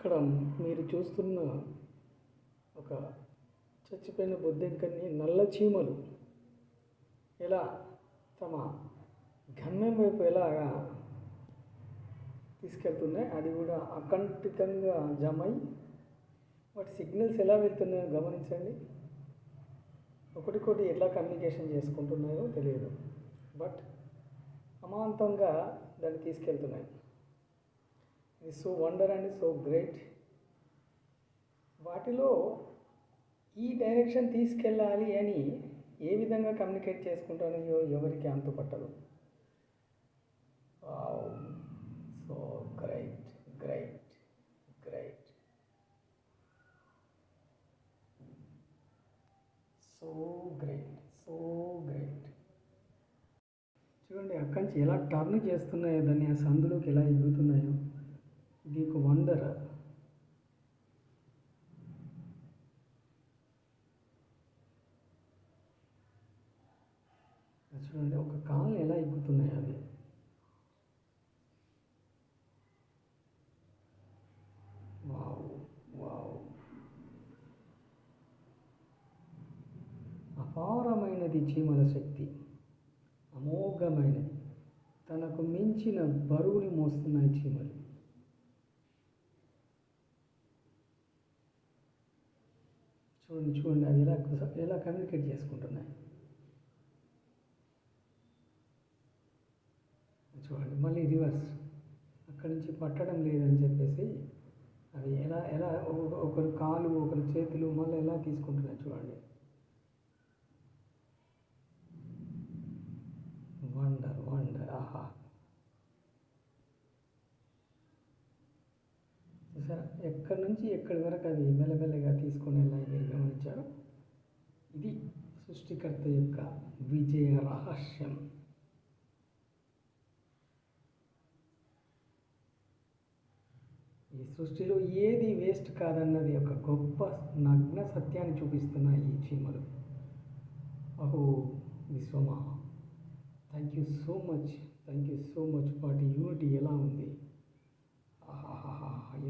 ఇక్కడ మీరు చూస్తున్న ఒక చచ్చిపోయిన బొద్దెంకని నల్ల చీమలు ఎలా తమ గమ్యం వైపు ఎలాగా తీసుకెళ్తున్నాయి? అది కూడా అకంఠితంగా జమై వాటి సిగ్నల్స్ ఎలా వెళ్తున్నాయో గమనించండి. ఒకటికొకటి ఎట్లా కమ్యూనికేషన్ చేసుకుంటున్నాయో తెలియదు. బట్ అమాంతంగా దాన్ని తీసుకెళ్తున్నాయి. So wonder and so great వాటిలో ఈ డైరెక్షన్ తీసుకెళ్ళాలి అని ఏ విధంగా కమ్యూనికేట్ చేసుకుంటానో ఎవరికి అంతుపట్టదు. So great great great so great so great చూడండి అక్కడి నుంచి ఎలా టర్న్ చేస్తున్నాయో దాన్ని ఆ సందులోకి ఎలా ఎగుతున్నాయో ఇది ఒక వండర్ చూడండి ఒక కాళ్ళు ఎలా ఎక్కుతున్నాయి అవి. Wow wow. అపారమైనది చీమల శక్తి అమోఘమైనది. తనకు మించిన బరువుని మోస్తున్నాయి చీమలు. చూడండి చూడండి అవి ఎలా ఎలా కమ్యూనికేట్ చేసుకుంటున్నాయి. చూడండి మళ్ళీ రివర్స్ అక్కడి నుంచి పట్టడం లేదని చెప్పేసి అవి ఎలా ఎలా ఒకరు కాలు ఒకరు చేతులు మళ్ళీ ఎలా తీసుకుంటున్నాయి చూడండి. వండర్ వండర్ ఆహా. చూసారా? ఎక్కడి నుంచి ఎక్కడి వరకు అది మెల్లమెల్లగా తీసుకునే వెళ్ళాలి ఇది సృష్టికర్త యొక్క విజయ రహస్యం. ఈ సృష్టిలో ఏది వేస్ట్ కాదన్నది ఒక గొప్ప నగ్న సత్యాన్ని చూపిస్తున్నాయి ఈ చీమలు. అహో విశ్వమా thank you so much thank you so much వాటి యూనిటీ ఎలా ఉంది?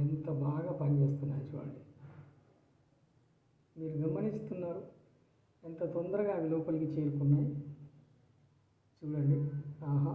ఎంత బాగా పనిచేస్తున్నాయి చూడండి. మీరు గమనిస్తున్నారు? ఎంత తొందరగా అవి లోపలికి చేరుకున్నాయి? చూడండి. ఆహా.